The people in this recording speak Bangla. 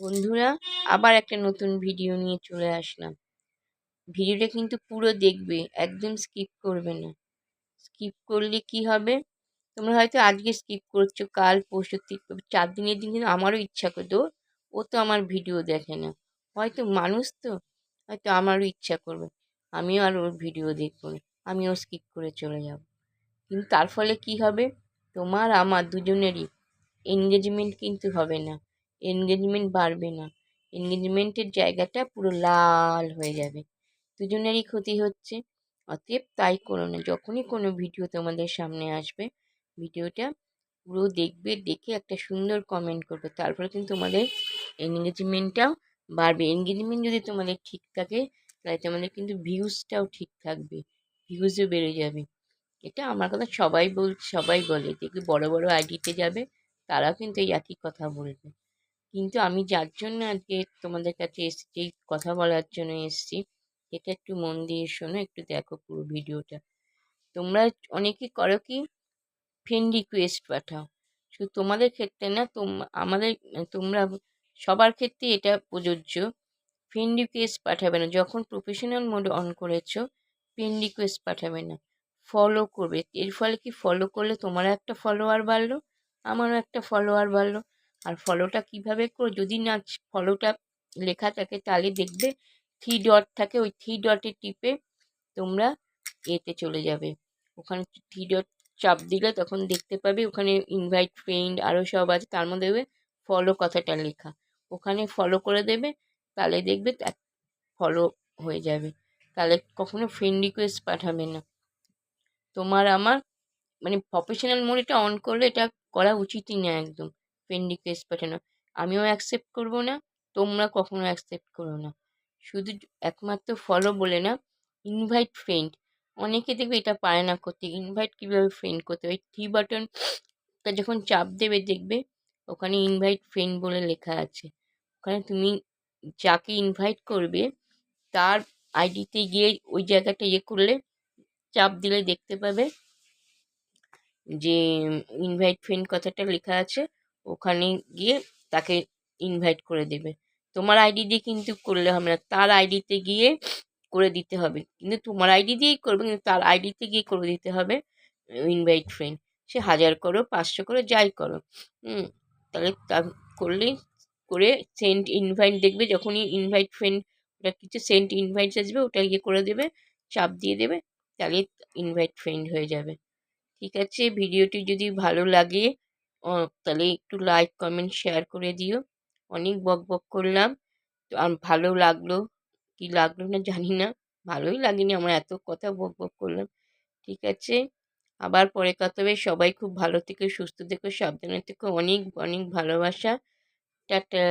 বন্ধুরা, আবার একটা নতুন ভিডিও নিয়ে চলে আসলাম। ভিডিওটা কিন্তু পুরো দেখবে, একদম স্কিপ করবে না। স্কিপ করলে কি হবে? তোমরা হয়তো আজকে স্কিপ করছ, কাল, পরশু চার দিনের দিন কিন্তু আমারও ইচ্ছা করতো ও তো আমার ভিডিও দেখে না। হয়তো মানুষ তো, হয়তো আমারও ইচ্ছা করবে। আমিও আর ওর ভিডিও দেখব না, আমিও স্কিপ করে চলে যাব। কিন্তু তার ফলে কি হবে? তোমার, আমার, দুজনেরই এনগেজমেন্ট কিন্তু হবে না। এনগেজমেন্ট বাড়বে না। এনগেজমেন্টের জায়গাটা পুরো লাল হয়ে যাবে। দুজনেরই ক্ষতি হচ্ছে, অতএব তাই করো না। যখনই কোনো ভিডিও তোমাদের সামনে আসবে, ভিডিওটা পুরো দেখবে, দেখে একটা সুন্দর কমেন্ট করবে। তারপরে কিন্তু তোমাদের এনগেজমেন্টটাও বাড়বে। এনগেজমেন্ট যদি তোমাদের ঠিক থাকে, তাহলে তোমাদের কিন্তু ভিউজটাও ঠিক থাকবে ভিউজও বেড়ে যাবে। এটা আমার কথা সবাই বল, সবাই বলে দেখবে বড় বড় আইডিতে যাবে, তারাও কিন্তু এই একই কথা বলবে। কিন্তু আমি যার জন্য আজকে তোমাদের কাছে এসেছি কথা বলার জন্য এসেছি, এটা একটু মন দিয়ে শোনো, একটু দেখো পুরো ভিডিওটা। তোমরা অনেকে করো কি ফ্রেন্ড রিকোয়েস্ট পাঠাও। শুধু তোমাদের ক্ষেত্রে না, তোম, আমাদের, তোমরা সবার ক্ষেত্রে এটা প্রযোজ্য। ফ্রেন্ড রিকোয়েস্ট পাঠাবে না, যখন প্রফেশনাল মোড অন করেছ ফ্রেন্ড রিকোয়েস্ট পাঠাবে না। ফলো করবে, এর ফলে কি ফলো করলে তোমারও একটা ফলোয়ার বাড়লো, আমারও একটা ফলোয়ার বাড়লো। আর ফলোটা কীভাবে করো? যদি না ফলোটা লেখা থাকে, তাহলে দেখবে থ্রি ডট থাকে, ওই থ্রি ডটে টিপে তোমরা এতে চলে যাবে। ওখানে থ্রি ডট চাপ দিলে তখন দেখতে পাবে ওখানে ইনভাইট ফ্রেন্ড আরও সব আছে, তার মধ্যে দেখবে ফলো কথাটা লেখা। ওখানে ফলো করে দেবে, তাহলে দেখবে ফলো হয়ে যাবে। তাহলে কখনো ফ্রেন্ড রিকোয়েস্ট পাঠাবে না। তোমার আমার মানে প্রফেশনাল মোড এটা অন করলে এটা করা উচিতই না একদম। ফ্রেন্ড রিকোয়েস্ট পাঠানো। আমিও অ্যাকসেপ্ট করব না, তোমরা কখনো অ্যাকসেপ্ট করো না। শুধু একমাত্র ফলো বলে না ইনভাইট ফ্রেন্ড অনেকে দেখবে এটা পারে না করতে ইনভাইট কীভাবে ফ্রেন্ড করতে হয়? থ্রি বাটনটা যখন চাপ দেবে দেখবে, ওখানে ইনভাইট ফ্রেন্ড বলে লেখা আছে। ওখানে তুমি যাকে ইনভাইট করবে, তার আইডিতে গিয়ে ওই জায়গাটা ইয়ে করলে, চাপ দিলে দেখতে পাবে যে ইনভাইট ফ্রেন্ড কথাটা লেখা আছে। ওখানে গিয়ে তাকে ইনভাইট করে দেবে। তোমার আইডি দিয়ে কিন্তু করলে হবে না। তার আইডিতে গিয়ে করে দিতে হবে। কিন্তু তোমার আইডি দিয়েই করবে, কিন্তু তার আইডিতে গিয়ে করে দিতে হবে ইনভাইট ফ্রেন্ড সে হাজার করো, পাঁচশো করো, যাই করো। হুম, তাহলে তা করলেই করে সেন্ট ইনভাইট দেখবে, যখনই ইনভাইট ফ্রেন্ড ওটা কিছু সেন্ট ইনভাইট আসবে, ওটা ইয়ে করে দেবে, চাপ দিয়ে দেবে, তাহলে ইনভাইট ফ্রেন্ড হয়ে যাবে। ঠিক আছে? ভিডিওটি যদি ভালো লাগে তাহলে একটু লাইক কমেন্ট শেয়ার করে দিও। অনেক বক বক করলাম। তো আর ভালো লাগল? কি লাগল না জানি না। ভালোই লাগেনি আমার এত কথা বক বক করলাম। ঠিক আছে? আবার পরে কথা হবে। সবাই খুব ভালো থেকে, সুস্থ থেকে, সাবধানে থেকো। অনেক অনেক ভালোবাসা। টাটা।